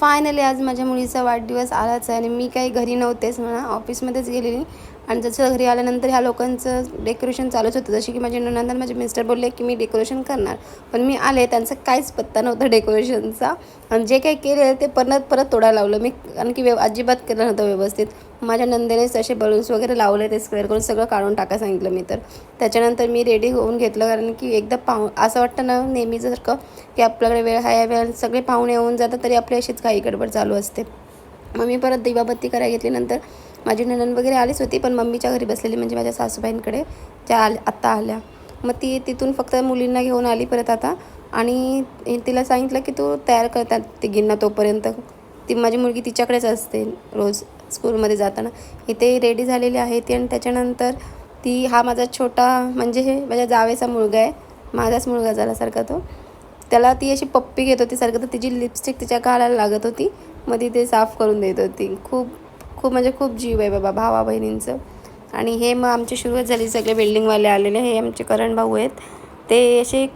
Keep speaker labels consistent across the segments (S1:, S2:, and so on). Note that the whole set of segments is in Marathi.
S1: फायनली आज माझ्या मुलीचा वाढदिवस आलाच आहे आणि मी काही घरी नव्हतेच म्हणा ऑफिसमध्येच गेलेली. आणि जसं घरी आल्यानंतर ह्या लोकांचं डेकोरेशन चालूच होतं. जशी की माझे नंतर माझे मिस्टर बोलले की मी डेकोरेशन करणार. पण मी आले त्यांचा काहीच पत्ता नव्हता डेकोरेशनचा आणि जे काही केले ते परत परत तोडा लावलं. मी कारण की व्यव अजिबात केलं नव्हतं व्यवस्थित. माझ्या नंदेनेच असे बलून्स वगैरे लावले ते स्क्वेअर करून सगळं काढून टाका सांगितलं मी तर. त्याच्यानंतर मी रेडी होऊन घेतलं कारण की एकदा पाहू असं वाटतं ना नेहमी जर का की आपल्याकडे वेळ आहे वेळ सगळे पाहुणे येऊन जातात तरी आपली अशीच काही गडबड चालू असते. मग मी परत दिवाबत्ती करायला घेतली. नंतर माझी नणन वगैरे आलीच होती पण मम्मीच्या घरी बसलेली म्हणजे माझ्या सासूबाईंकडे त्या आल आत्ता आल्या. मग ती तिथून फक्त मुलींना घेऊन आली परत आता. आणि तिला सांगितलं की तू तयार करतात तिघींना तोपर्यंत. ती माझी मुलगी तिच्याकडेच असते रोज स्कूलमध्ये जाताना. इथे रेडी झालेली आहे ती आणि त्याच्यानंतर ती हा माझा छोटा म्हणजे हे माझ्या जावेचा मुलगा आहे. माझाच मुलगा झाल्यासारखा तो. त्याला ती अशी पप्पी घेत होती सारखं तर तिची लिपस्टिक तिच्या घालायला लागत होती. मग ती ते साफ करून देत होती. खूप खूप म्हणजे खूप जीव आहे बाबा भावा बहिणींचं. आणि हे मग आमची सुरुवात झाली सगळे बिल्डिंगवाले आलेले हे आमचे करण भाऊ आहेत. ते असे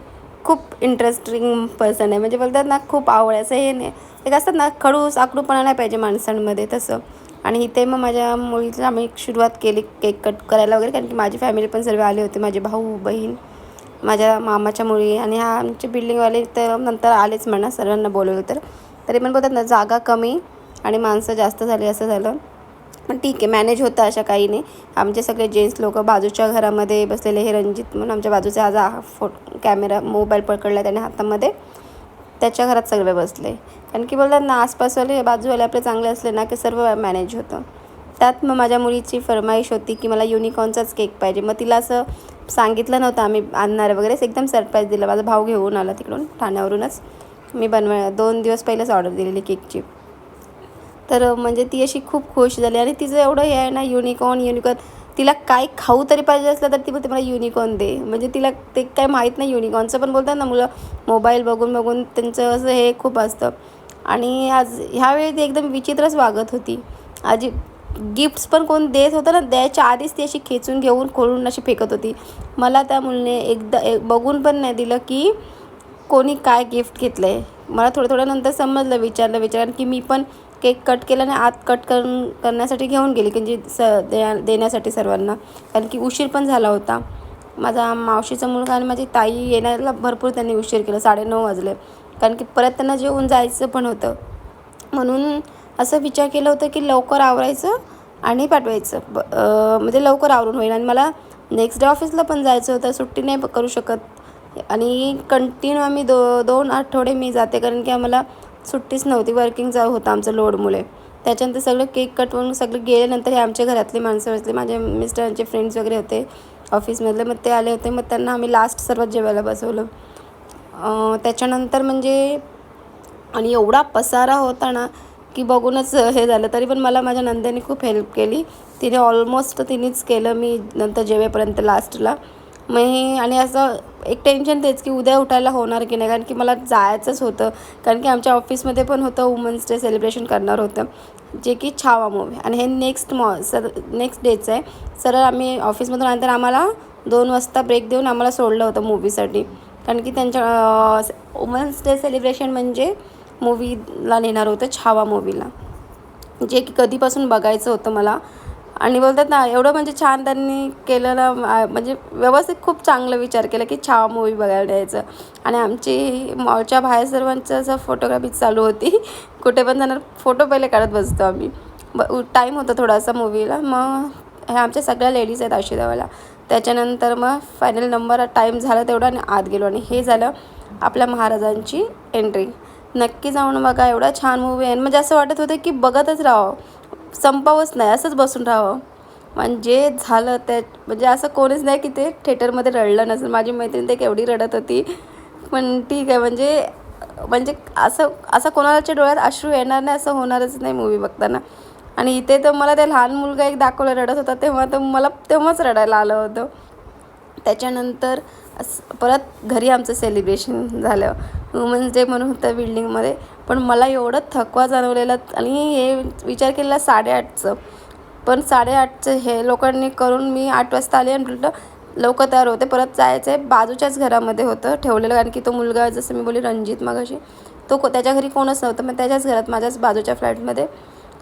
S1: खूप इंटरेस्टिंग पर्सन आहे. म्हणजे बोलतात ना खूप आवड आहे. असं हे नाही. एक असतात ना खडूस आकडूपणा नाही पाहिजे माणसांमध्ये तसं. आणि इथे मग माझ्या मुलीचं आम्ही सुरुवात केली केक कट करायला वगैरे. कारण की माझी फॅमिली पण सर्व आले होते माझे भाऊ बहीण माझ्या मामाच्या मुली. आणि हा आमचे बिल्डिंगवाले तर नंतर आलेच म्हणा सर्वांना बोलवलं तर. तरी पण बोलतात ना जागा कमी आणि माणसं जास्त झाली असं झालं. पण ठीक आहे मॅनेज होतं अशा काही नाही आमचे सगळे जेंट्स लोक बाजूच्या घरामध्ये बसलेले हे रणजित म्हणून आमच्या बाजूचा आज हा फो कॅमेरा मोबाईल पकडला त्याने हातामध्ये. त्याच्या घरात सगळे बसले. कारण की बोलतात ना आसपासवाले बाजूवाले आपले चांगले असले ना की सर्व मॅनेज होतं. त्यात मग माझ्या मुलीची फरमाईश होती की मला युनिकॉर्नचाच केक पाहिजे. मग तिला असं सांगितलं नव्हतं आम्ही आणणार वगैरे. एकदम सरप्राईज दिलं. माझा भाऊ घेऊन आला तिकडून ठाण्यावरूनच. मी बनवा दोन दिवस पहिलेच ऑर्डर दिलेली केकची तर म्हणजे ती अशी खूप खुश झाली आणि तिचं एवढं हे आहे ना युनिकॉर्न युनिकॉर्न तिला काय खाऊ तरी पाहिजे असलं तर ती बोलते मला युनिकॉर्न दे. म्हणजे तिला ते काय माहीत नाही युनिकॉर्नचं पण बोलतात ना मुलं मोबाईल बघून बघून त्यांचं असं हे खूप असतं. आणि आज ह्यावेळी ती एकदम विचित्रच वागत होती. आजी गिफ्ट्स पण कोण देत होतं ना द्यायच्या आधीच ती अशी खेचून घेऊन खोलून अशी फेकत होती. मला त्या मुलीने एकदा एक बघून पण नाही दिलं की कोणी काय गिफ्ट घेतलं आहे मला थोडं थोडं नंतर समजलं विचारलं विचारलं. की मी पण केक कट केला आणि आत कट करून करण्यासाठी घेऊन गेली म्हणजे स द्या देण्यासाठी सर्वांना. कारण की उशीर पण झाला होता. माझा मावशीचा मुलगा आणि माझी ताई येण्याला भरपूर त्यांनी उशीर केला साडेनऊ वाजले. कारण की परत त्यांना जेवून जायचं पण होतं. म्हणून असं विचार केलं होतं की लवकर आवरायचं आणि पाठवायचं. ब म्हणजे लवकर आवरून होईल. आणि मला नेक्स्ट डे ऑफिसला पण जायचं होतं सुट्टी नाही करू शकत. आणि कंटिन्यू आम्ही दो दोन आठवडे मी जाते. कारण की आम्हाला सुट्टीच नव्हती. वर्किंगचा होतं आमचं लोडमुळे. त्याच्यानंतर सगळं केक कटवून सगळं गेल्यानंतर हे आमच्या घरातली माणसं बसले माझे मिस्टरांचे फ्रेंड्स वगैरे होते ऑफिसमधले मग ते आले होते. मग त्यांना आम्ही लास्ट सर्वात जेवायला बसवलं. त्याच्यानंतर म्हणजे आणि एवढा पसारा होता ना की बघूनच हे झालं. तरी पण मला माझ्या नंदेने खूप हेल्प केली. तिने ऑलमोस्ट तिनेच केलं मी नंतर जेवेपर्यंत लास्टला मग हे आणि असं एक टेन्शन तेच की उद्या उठायला होणार की नाही? कारण की मला जायचंच होतं. कारण की आमच्या ऑफिसमध्ये पण होतं वुमन्स डे सेलिब्रेशन करणार होतं. जे की छावा मूवी आणि हे नेक्स्ट मॉ सर नेक्स्ट डेचं आहे. सरळ आम्ही ऑफिसमधून आल्यानंतर आम्हाला दोन वाजता ब्रेक देऊन आम्हाला सोडलं होतं मूवीसाठी कारण की त्यांच्या वुमन्स डे सेलिब्रेशन म्हणजे मूवीला नेणार होतं छावा मूवीला जे की कधीपासून बघायचं होतं मला. आणि बोलतात ना एवढं म्हणजे छान त्यांनी केलं ना म्हणजे व्यवस्थित खूप चांगलं विचार केला की छावा मूवी बघायला द्यायचं आणि आमची मॉलच्या बाहेर सर्वांचं असं फोटोग्राफी चालू होती. कुठे पण जाणार फोटो पहिले काढत बसतो आम्ही. ब टाईम होता थोडासा मूवीला मग ह्या आमच्या सगळ्या लेडीज आहेत आशिदावाला त्याच्यानंतर मग फायनल नंबर टाईम झाला तेवढा आणि आत गेलो. आणि हे झालं आपल्या महाराजांची एंट्री नक्की जाऊन बघा एवढा छान मूवी आहे. म्हणजे असं वाटत होतं की बघतच राहावं. संपावंच नाही असंच बसून राहावं. म्हणजे झालं त्या म्हणजे असं कोणीच नाही की ते थिएटरमध्ये रडलं नसेल. माझी मैत्रीण ते केवढी रडत होती. पण ठीक आहे म्हणजे म्हणजे असं असं कोणाच्या डोळ्यात अश्रू येणार नाही असं होणारच नाही मूवी बघताना. आणि इथे तर मला ते लहान मुलगा एक दाखवलं रडत होता तेव्हा तर मला तेव्हाच रडायला आलं होतं. त्याच्यानंतर परत घरी आमचं सेलिब्रेशन झालं. वुमन्स डे म्हणून होतं बिल्डिंगमध्ये पण मला एवढं थकवा जाणवलेला आणि हे विचार केलेला साडेआठचं. पण साडेआठचं हे लोकांनी करून मी आठ वाजता आले आणि म्हटलं लवकर तयार होते. परत जायचं आहे बाजूच्याच घरामध्ये होतं ठेवलेलं. कारण की तो मुलगा जसं मी बोलली रणजित मगाशी तो को त्याच्या घरी कोणच नव्हतं. मग त्याच्याच घरात माझ्याच बाजूच्या फ्लॅटमध्ये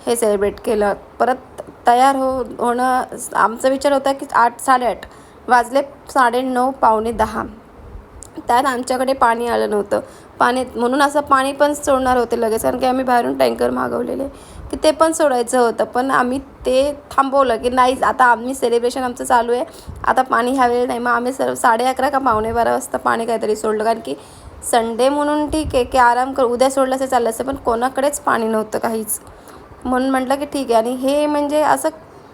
S1: हे सेलिब्रेट केलं. परत तयार हो होणं आमचा विचार होता की आठ साडेआठ. वाजले साडेनऊ पावणे दहा. त्यात आमच्याकडे पाणी आलं नव्हतं. पाणी म्हणून असं पाणी पण सोडणार होते लगेच कारण की आम्ही बाहेरून टँकर मागवलेले की ते पण सोडायचं होतं. पण आम्ही ते थांबवलं की नाही आता आम्ही सेलिब्रेशन आमचं चालू आहे. आता पाणी ह्यावेळी नाही मग आम्ही सर्व साडे अकरा का पावणे बारा वाजता पाणी काहीतरी सोडलं. कारण की संडे म्हणून ठीक आहे की आराम कर उद्या सोडलं असं चाललं असतं पण कोणाकडेच पाणी नव्हतं काहीच. म्हणून म्हटलं की ठीक आहे. आणि हे म्हणजे असं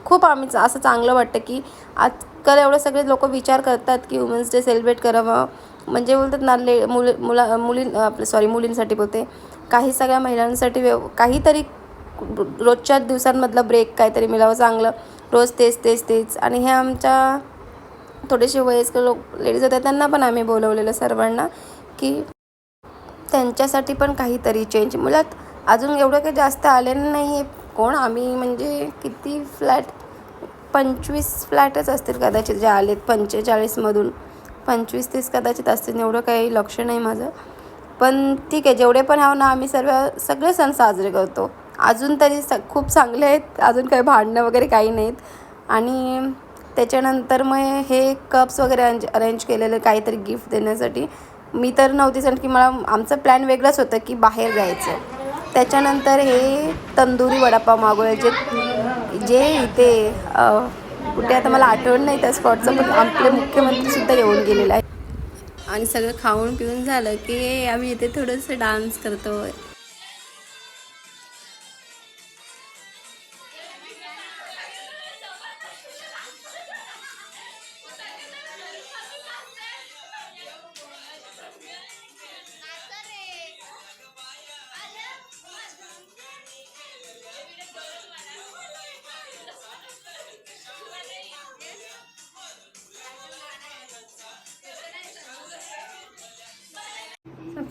S1: खूप आम्ही असं चांगलं वाटतं की आजकाल एवढे सगळे लोक विचार करतात की वुमेन्स डे सेलिब्रेट करावं. म्हणजे बोलतात ना ले मुल मुला मुली आपलं सॉरी मुलींसाठी बोलते. काही सगळ्या महिलांसाठी व्यव काहीतरी रोजच्या दिवसांमधलं ब्रेक काहीतरी मिळावं चांगलं. रोज तेच तेच तेच. आणि हे आमच्या थोडेसे वयस्कर लोक लेडीज होत्या त्यांना पण आम्ही बोलवलेलं सर्वांना की त्यांच्यासाठी पण काहीतरी चेंज मुळात अजून एवढं काही जास्त आलेलं नाही कोण? आम्ही म्हणजे किती फ्लॅट? पंचवीस फ्लॅटच असतील कदाचित जे आलेत पंचेचाळीसमधून. पंचवीस तीस कदाचित असतील एवढं काही लक्ष नाही माझं. पण ठीक आहे जेवढे पण आहो ना आम्ही सर्व सगळे सण साजरे करतो. अजून तरी स खूप चांगले आहेत. अजून काही भांडणं वगैरे काही नाहीत. आणि त्याच्यानंतर मग हे कप्स वगैरे अरेंज अरेंज केलेले काहीतरी गिफ्ट देण्यासाठी. मी तर नव्हतीच कारण की मला आमचं प्लॅन वेगळंच होतं की बाहेर जायचं. त्याच्यानंतर हे तंदुरी वडापाव मागवले जे जे इथे कुठे आता मला आठवण नाही त्या स्पॉटचं पण आपले मुख्यमंत्रीसुद्धा येऊन गेलेलं आहे आणि सगळं खाऊन पिऊन झालं की आम्ही इथे थोडंसं डान्स करतो.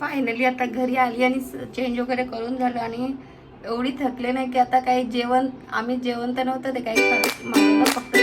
S1: फायनली आता घरी आली आणि चेंज वगैरे करून झालं आणि एवढी थकले नाही की आता काही जेवण आम्ही जेवण तर नव्हतं ते काही फक्त